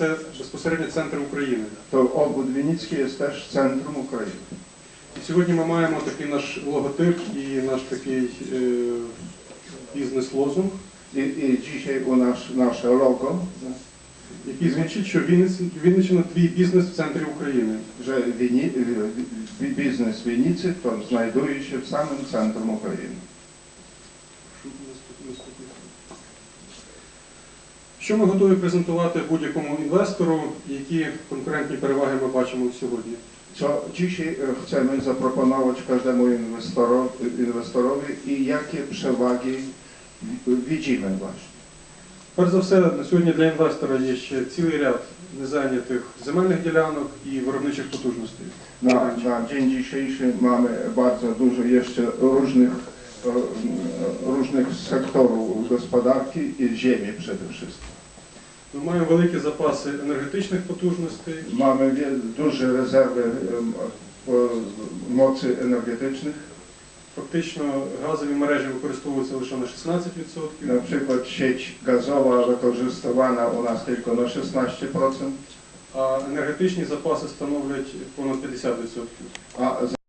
це безпосередньо центр України. To obwód Winicki jest też centrum Ukrainy. І сьогодні ми маємо такий наш логотип і наш такий е, бізнес-лозунг, I, i dzisiaj u nas nasze logo, який звучить, що Вінниці- Вінниччина твій бізнес в центрі України. Wini, wi- biznes Winicy to znajduje się w samym centrum Ukrainy. Що ми готові презентувати будь-якому інвестору, які конкурентні переваги ми бачимо сьогодні? Co dzisiaj e, chcemy zaproponować każdemu inwestoro, inwestorowi i jakie przewagi wi- widzimy właśnie. Перш за все, на сьогодні для інвестора є ще цілий ряд незайнятих земельних ділянок і виробничих потужностей. Na, na dzień dzisiejszy mamy bardzo dużo jeszcze różnych, e, różnych sektorów gospodarki i ziemi przede wszystkim. Ми маємо великі запаси енергетичних потужностей, duże rezerwy em, e, mocy energetycznych. фактично газові мережі використовуються лише на 16%, Na przykład sieć gazowa wykorzystywana u nas tylko na 16%, а енергетичні запаси становлять понад 50%. a